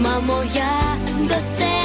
мамо, я до тебе